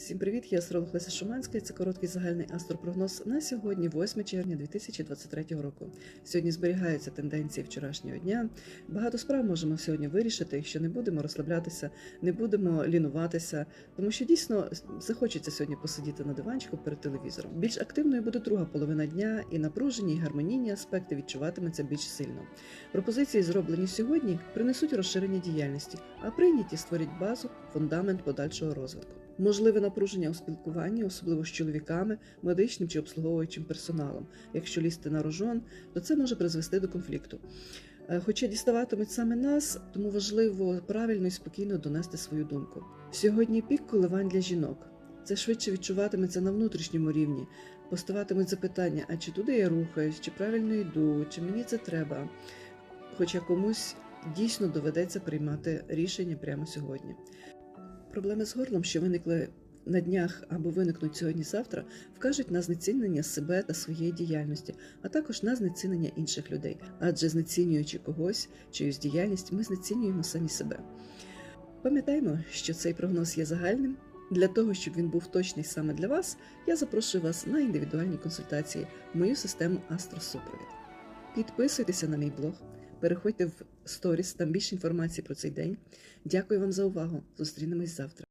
Всім привіт, я астролог Леся Шуманська. Це короткий загальний астропрогноз на сьогодні, 8 червня 2023 року. Сьогодні зберігаються тенденції вчорашнього дня. Багато справ можемо сьогодні вирішити, якщо не будемо розслаблятися, не будемо лінуватися, тому що дійсно захочеться сьогодні посидіти на диванчику перед телевізором. Більш активною буде друга половина дня, і напружені, і гармонійні аспекти відчуватимуться більш сильно. Пропозиції, зроблені сьогодні, принесуть розширення діяльності, а прийняті створять базу, фундамент подальшого розвитку. Можливе напруження у спілкуванні, особливо з чоловіками, медичним чи обслуговуючим персоналом. Якщо лізти на рожон, то це може призвести до конфлікту. Е, Хоча діставатимуть саме нас, тому важливо правильно і спокійно донести свою думку. Сьогодні пік коливань для жінок. Це швидше відчуватиметься на внутрішньому рівні. Поставатимуть запитання: а чи туди я рухаюсь, чи правильно йду, чи мені це треба. Хоча комусь дійсно доведеться приймати рішення прямо сьогодні. Проблеми з горлом, що виникли на днях або виникнуть сьогодні-завтра, вкажуть на знецінення себе та своєї діяльності, а також на знецінення інших людей. Адже знецінюючи когось, чиюсь діяльність, ми знецінюємо самі себе. Пам'ятаємо, що цей прогноз є загальним. Для того, щоб він був точний саме для вас, я запрошую вас на індивідуальні консультації в мою систему Астросупровід. Підписуйтеся на мій блог, переходьте в сторіс, там більше інформації про цей день. Дякую вам за увагу. Зустрінемось завтра.